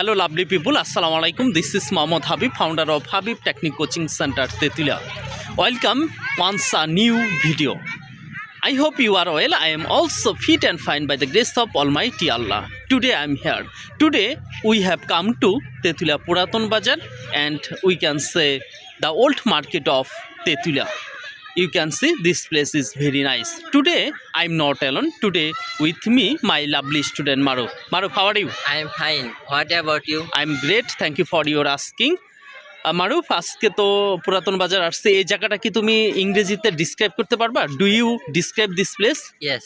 Hello, lovely people. Assalamu alaikum. This is Mohammad Habib, founder of Habib Technic Coaching Center, Tetulia. Welcome once a new video. I hope you are well. I am also fit and fine by the grace of Almighty Allah. Today I am here. Today we have come to Tetulia Puraton Bazar and we can say the old market of Tetulia. You can see this place is very nice. Today I am not alone. Today with me my lovely student Maruf. Maruf, how are you? I am fine. What about you? I am great thank you for your asking Maruf আজকে তো পুরাতন বাজার আসছে এই জায়গাটা কি তুমি ইংরেজিতে ডিসক্রাইব করতে পারবা do you describe this place Yes.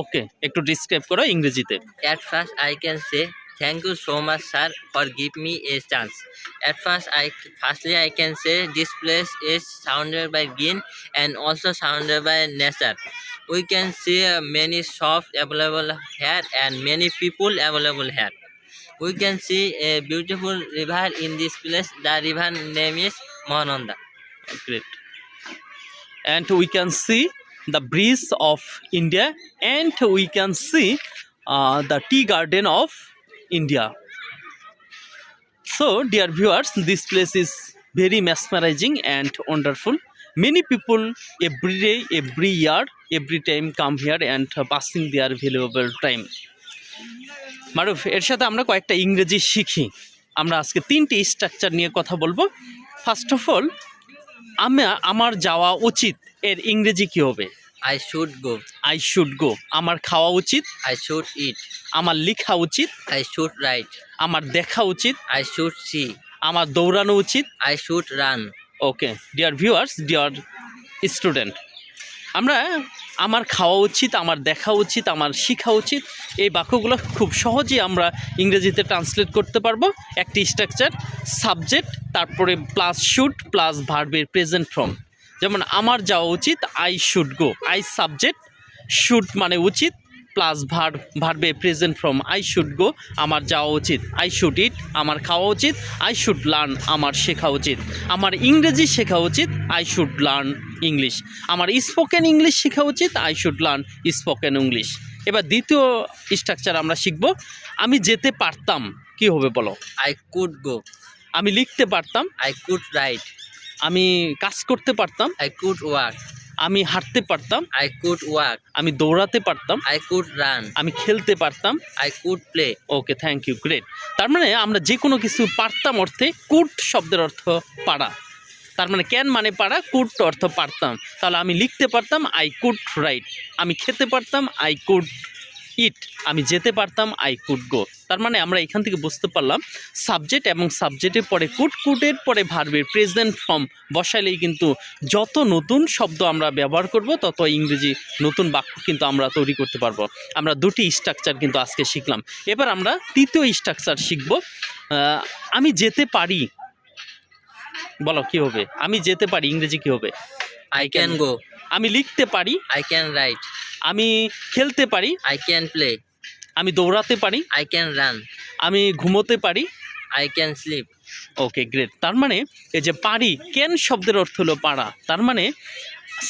Okay একটু ডিসক্রাইব করো ইংরেজিতে At first, I can say thank you so much, sir, for give me a chance. At first, I firstly I can say this place is surrounded by green and also surrounded by nature. We can see uh, many shops available here and many people available here. We can see a beautiful river in this place. The river name is Mahananda. Great and we can see the bridge of India and we can see the tea garden of India So, dear viewers, this place is very mesmerizing and wonderful. Many people every day, every year, every time come here and uh, passing their valuable time. Maruf এর সাথে আমরা কয়েকটা ইংরেজি শিখি আমরা আজকে তিনটি structure নিয়ে কথা বলব ফার্স্ট অফ অল আমি আমার যাওয়া উচিত এর ইংরেজি কি হবে I should go I should go আমার খাওয়া উচিত আই শুড ইট আমার লেখা উচিত আই শুড রাইট আমার দেখা উচিত আই শুড সি আমার দৌড়ানো উচিত। I should run okay dear viewers dear student আমরা আমার খাওয়া উচিত আমার দেখা উচিত আমার শেখা উচিত এই বাক্যগুলো খুব সহজেই আমরা ইংরেজিতে ট্রান্সলেট করতে পারব। একটি স্ট্রাকচার সাবজেক্ট তারপরে প্লাস শুড প্লাস ভার্বের প্রেজেন্ট ফর্ম যেমন আমার যাওয়া উচিত I should go I subject should মানে উচিত প্লাস ভার ভার্বে present form I should go আমার যাওয়া উচিত. আই শুড ইট আমার খাওয়া উচিত. আই শুড লার্ন আমার শেখা উচিত. আমার ইংরেজি শেখা উচিত আই শুড লার্ন ইংলিশ আমার স্পোকেন ইংলিশ শেখা উচিত I should learn spoken English এবার দ্বিতীয় স্ট্রাকচার আমরা শিখব আমি যেতে পারতাম কি হবে বলো? আই কুড গো আমি লিখতে পারতাম আই could write. আমি কাজ করতে পারতাম আই কুড work. আমি হাঁটতে পারতাম আই কুড walk. আমি দৌড়াতে পারতাম আই কুড রান আমি খেলতে পারতাম। I could play okay thank you great তার মানে আমরা যে কোনো কিছু পারতাম অর্থে কুট শব্দের অর্থ পারা। তার মানে ক্যান মানে পারা কুট অর্থ পারতাম। তাহলে আমি লিখতে পারতাম আই কুড রাইট আমি খেতে পারতাম আই কুড ইট, আমি যেতে পারতাম আই কুড গো তার মানে আমরা এখান থেকে বুঝতে পারলাম সাবজেক্ট এবং সাবজেক্টের পরে কুট কুটের পরে ভার্বের প্রেজেন্ট ফর্ম বসাইলেই কিন্তু যত নতুন শব্দ আমরা ব্যবহার করব, তত ইংরেজি নতুন বাক্য কিন্তু আমরা তৈরি করতে পারব। আমরা দুটি স্ট্রাকচার কিন্তু আজকে শিখলাম। এবার আমরা তৃতীয় স্ট্রাকচার শিখব। আমি যেতে পারি। বলো, কি হবে? আমি যেতে পারি, ইংরেজি কি হবে? I can go. আমি লিখতে পারি। আই ক্যান রাইট আমি খেলতে পারি। আই ক্যান প্লে আমি দৌড়াতে পারি। আই ক্যান রান আমি ঘুমোতে পারি। I can sleep okay great তার মানে এই যে পারি ক্যান শব্দের অর্থ হলো পারা। তার মানে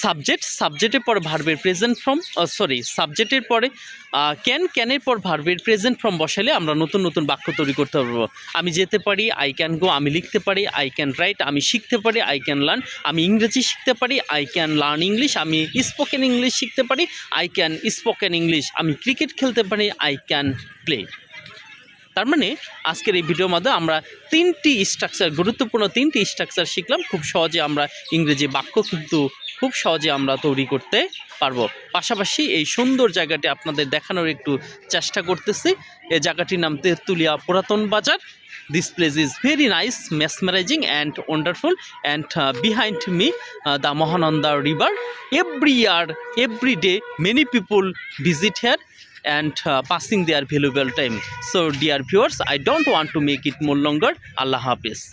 সাবজেক্ট সাবজেক্টের পর ভার্বের প্রেজেন্ট ফর্ম সরি সাবজেক্টের পরে ক্যান ক্যানের পর ভার্বের প্রেজেন্ট ফর্ম বসালে আমরা নতুন নতুন বাক্য তৈরি করতে পারব। আমি যেতে পারি আই ক্যান গো আমি লিখতে পারি আই ক্যান রাইট আমি শিখতে পারি আই ক্যান লার্ন আমি ইংরেজি শিখতে পারি আই ক্যান লার্ন ইংলিশ আমি স্পোকেন ইংলিশ শিখতে পারি আই ক্যান স্পোকেন ইংলিশ আমি ক্রিকেট খেলতে পারি আই ক্যান প্লে তার মানে আজকের এই ভিডিওর মধ্যে আমরা তিনটি স্ট্রাকচার গুরুত্বপূর্ণ তিনটি স্ট্রাকচার শিখলাম। খুব সহজে আমরা ইংরেজি বাক্য কিন্তু খুব সহজে আমরা তৈরি করতে পারব। পাশাপাশি এই সুন্দর জায়গাটি আপনাদের দেখানোর একটু চেষ্টা করতেছি। এই জায়গাটির নাম তেঁতুলিয়া পুরাতন বাজার। This place is very nice mesmerizing and wonderful and behind me the Mahananda river every year every day many people visit here uh, passing their valuable time. So, dear viewers, I don't want to make it more longer. Allah Hafiz.